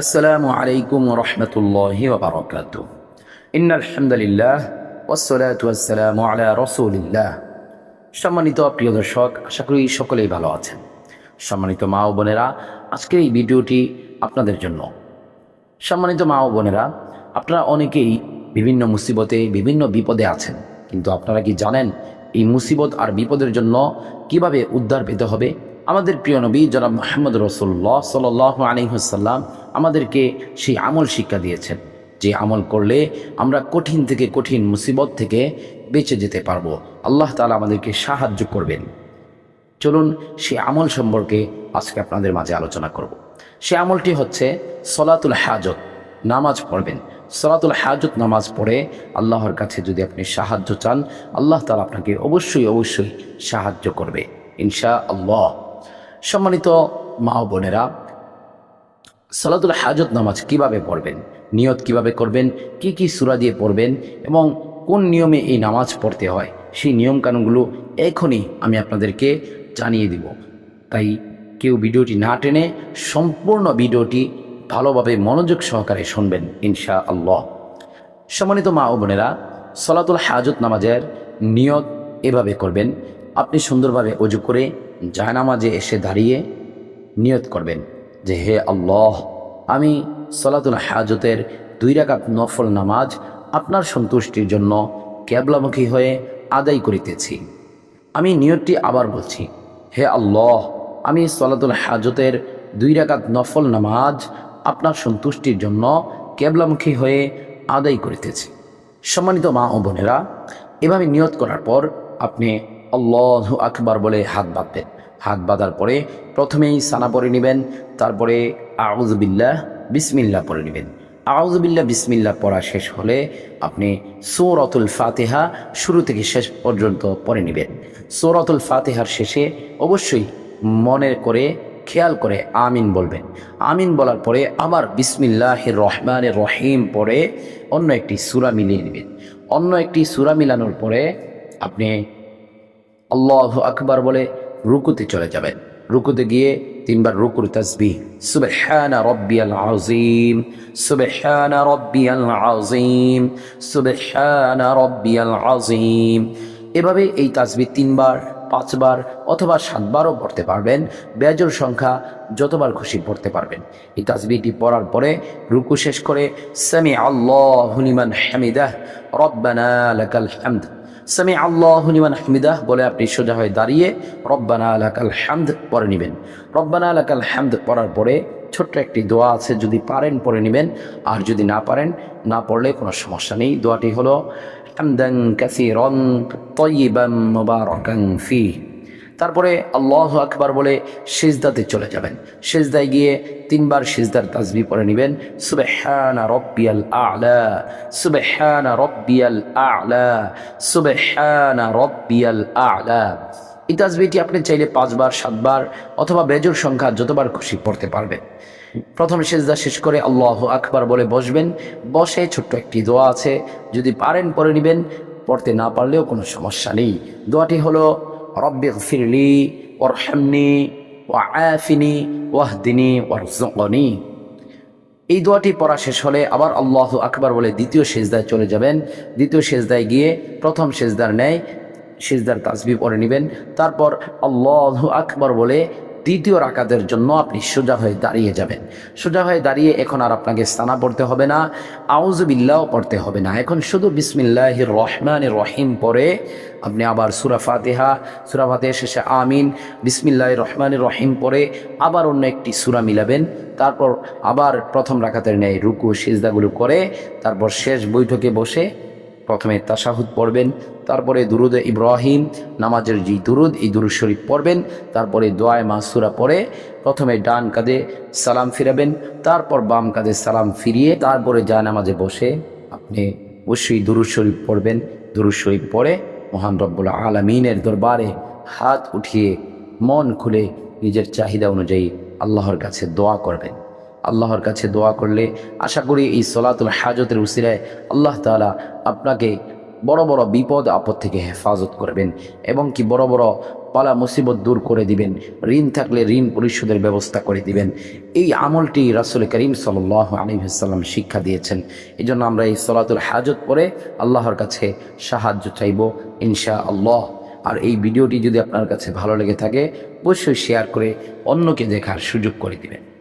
আসসালামু আলাইকুম রহমতুল্লাহ বারকাত ইন আলহামদুলিল্লাহ ওসলাতাম আলা রসুলিল্লাহ। সম্মানিত প্রিয় দর্শক, আশা করি সকলেই ভালো আছেন। সম্মানিত মা ও বোনেরা, আজকের এই ভিডিওটি আপনাদের জন্য। সম্মানিত মা ও বোনেরা, আপনারা অনেকেই বিভিন্ন মুসিবতে, বিভিন্ন বিপদে আছেন। কিন্তু আপনারা কি জানেন এই মুসিবত আর বিপদের জন্য কীভাবে উদ্ধার পেতে হবে? আমাদের প্রিয় নবী জনাব মোহাম্মদ রসুল্লাহ সাল আলহিহসাল্লাম আমাদেরকে সেই আমল শিক্ষা দিয়েছেন। যে আমল করলে আমরা কঠিন থেকে কঠিন মুসিবত থেকে বেঁচে যেতে পারব। আল্লাহ তালা আমাদেরকে সাহায্য করবেন। চলুন সে আমল সম্পর্কে আজকে আপনাদের মাঝে আলোচনা করব। সে আমলটি হচ্ছে সলাতুল হাজত, নামাজ পড়বেন। সলাতুল হাজত নামাজ পড়ে আল্লাহর কাছে যদি আপনি সাহায্য চান, আল্লাহ তালা আপনাকে অবশ্যই অবশ্যই সাহায্য করবে। ইনশা আল্লাহ সম্মানিত মা বোনেরা সালাতুল হাজত নামাজ কীভাবে পড়বেন? নিয়ত কীভাবে করবেন? কি কি সুরা দিয়ে পড়বেন? এবং কোন নিয়মে এই নামাজ পড়তে হয়? সেই নিয়মকানুনগুলো এখনই আমি আপনাদেরকে জানিয়ে দিব। তাই কেউ ভিডিওটি না টেনে সম্পূর্ণ ভিডিওটি ভালোভাবে মনোযোগ সহকারে শুনবেন ইনশা আল্লাহ সম্মানিত মা ও বোনেরা, সলাতুল হাজত নামাজের নিয়ত এভাবে করবেন। আপনি সুন্দরভাবে অজু করে জায়নামাজে এসে দাঁড়িয়ে নিয়ত করবেন। যে হে আল্লাহ, আমি সলাতুল হাজতের দুই রাকাত নফল নামাজ আপনার সন্তুষ্টির জন্য ক্যাবলামুখী হয়ে আদায় করিতেছি। আমি নিয়তটি আবার বলছি, হে আল্লাহ, আমি সলাতুল হাজতের দুই রাকাত নফল নামাজ আপনার সন্তুষ্টির জন্য ক্যাবলামুখী হয়ে আদায় করিতেছি। সম্মানিত মা ও বোনেরা, এভাবে নিয়ত করার পর আপনি আল্লাহ আকবার বলে হাত বাঁধবেন। হাত বাঁধার পরে প্রথমেই সানা পরে নেবেন তারপরে আউজবিল্লাহ বিসমিল্লাহ পরে নেবেন। আউজবিল্লা বিসমিল্লা পড়া শেষ হলে আপনি সৌরতুল ফাতেহা শুরু থেকে শেষ পর্যন্ত পড়ে নেবেন। সৌরতুল ফাতেহার শেষে অবশ্যই মনে করে, খেয়াল করে আমিন বলবেন। আমিন বলার পরে আবার বিসমিল্লাহ রহমান রহিম পরে অন্য একটি সুরা মিলিয়ে নেবেন। অন্য একটি সুরা মিলানোর পরে আপনি আল্লাহ আকবার বলে রুকুতে চলে যাবেন। রুকুতে গিয়ে তিনবার রুকুর তসবি সুবহানা রব্বিয়াল আযীম, সুবহানা রব্বিয়াল আযীম, সুবহানা রব্বিয়াল আযীম। এভাবে এই তাসবি তিনবার, পাঁচবার অথবা সাতবারও পড়তে পারবেন। বেজর সংখ্যা যতবার খুশি পড়তে পারবেন। এই তাসবিটি পড়ার পরে রুকু শেষ করে সামি আল্লাহ লিমান হামিদাহ, রব্বানা লাকাল হামদ। সামি আল্লাহ হামিদাহ বলে আপনি সোজা হয়ে দাঁড়িয়ে রব্বানা আলাকাল হামদ পরে নেবেন। রব্বানা আলাকাল হামদ পরার পরে ছোট্ট একটি দোয়া আছে, যদি পারেন পরে নেবেন, আর যদি না পারেন, না পড়লে কোনো সমস্যা নেই। দোয়াটি হলো, হামদান কাসিরন তৈবাম মুবারাকান ফি তারপরে আল্লাহ আকবার বলে সিজদাতে চলে যাবেন। সেজদায় গিয়ে তিনবার সিজদার তাজবি পরে নেবেন। সুবহানা রব্বিয়াল আ'লা, সুবহানা রব্বিয়াল আ'লা, সুবহানা রব্বিয়াল আ'লা। এই তাজবিটি আপনি চাইলে পাঁচবার, সাতবার অথবা বেজোর সংখ্যা যতবার খুশি পড়তে পারবেন। প্রথম সেজদা শেষ করে আল্লাহ আকবার বলে বসবেন। বসে ছোট্ট একটি দোয়া আছে। যদি পারেন পরে নেবেন। পড়তে না পারলেও কোনো সমস্যা নেই। দোয়াটি হলো রব্বি ফিরলি ওরহামনি ও আফিনি ওয়াহদিনী ওয়ারজনি এই দোয়াটি পড়া শেষ হলে আবার আল্লাহ আকবার বলে দ্বিতীয় সেজদায় চলে যাবেন। দ্বিতীয় সেজদায় গিয়ে প্রথম সেজদার নেয় সেজদার তাসবি পরে নেবেন। তারপর আল্লাহ আকবর বলে দ্বিতীয় রাকাতের জন্য আপনি সোজা হয়ে দাঁড়িয়ে যাবেন। সোজা হয়ে দাঁড়িয়ে এখন আর আপনাকে স্থানা পড়তে হবে না আউজবিল্লাও পড়তে হবে না। এখন শুধু বিসমিল্লাহ রহমান রহিম পরে আপনি আবার সুরা ফাতেহা, সুরা শেষে আমিন বিসমিল্লাহ রহমান রহিম পরে আবার অন্য একটি সুরা মিলাবেন। তারপর আবার প্রথম রাকাতের ন্যায় রুকু সিজদাগুলো করে তারপর শেষ বৈঠকে বসে প্রথমে তাশাহুদ পড়বেন। তারপরে দুরুদ ইব্রাহিম, নামাজের যে দুরুদ, এই দুরুদ শরীফ পড়বেন, তারপরে দোয়ায় মাসুরা পড়ে প্রথমে ডান কাঁধে সালাম ফিরাবেন, তারপর বাম কাঁধে সালাম ফিরিয়ে তারপরে যা নামাজে বসে আপনি অবশ্যই দুরুদ শরীফ পড়বেন। দুরুদ শরীফ পড়ে মহান রব্বুল আলমিনের দরবারে হাত উঠিয়ে মন খুলে নিজের চাহিদা অনুযায়ী আল্লাহর কাছে দোয়া করবেন। আল্লাহর কাছে দোয়া করলে আশা করি এই সলাতুল হাজতের উসিরায় আল্লাহ তালা আপনাকে বড় বড় বিপদ আপদ থেকে হেফাজত করবেন এবং কি বড় বড় পালা মুসিবত দূর করে দিবেন। ঋণ থাকলে ঋণ পরিশোধের ব্যবস্থা করে দিবেন। এই আমলটি রাসুল করিম সাল্লাহ আলিহাল্লাম শিক্ষা দিয়েছেন। এই জন্য আমরা এই সলাতুল হাজত পরে আল্লাহর কাছে সাহায্য চাইব ইনশা আল্লাহ আর এই ভিডিওটি যদি আপনার কাছে ভালো লেগে থাকে, অবশ্যই শেয়ার করে অন্যকে দেখার সুযোগ করে দিবেন।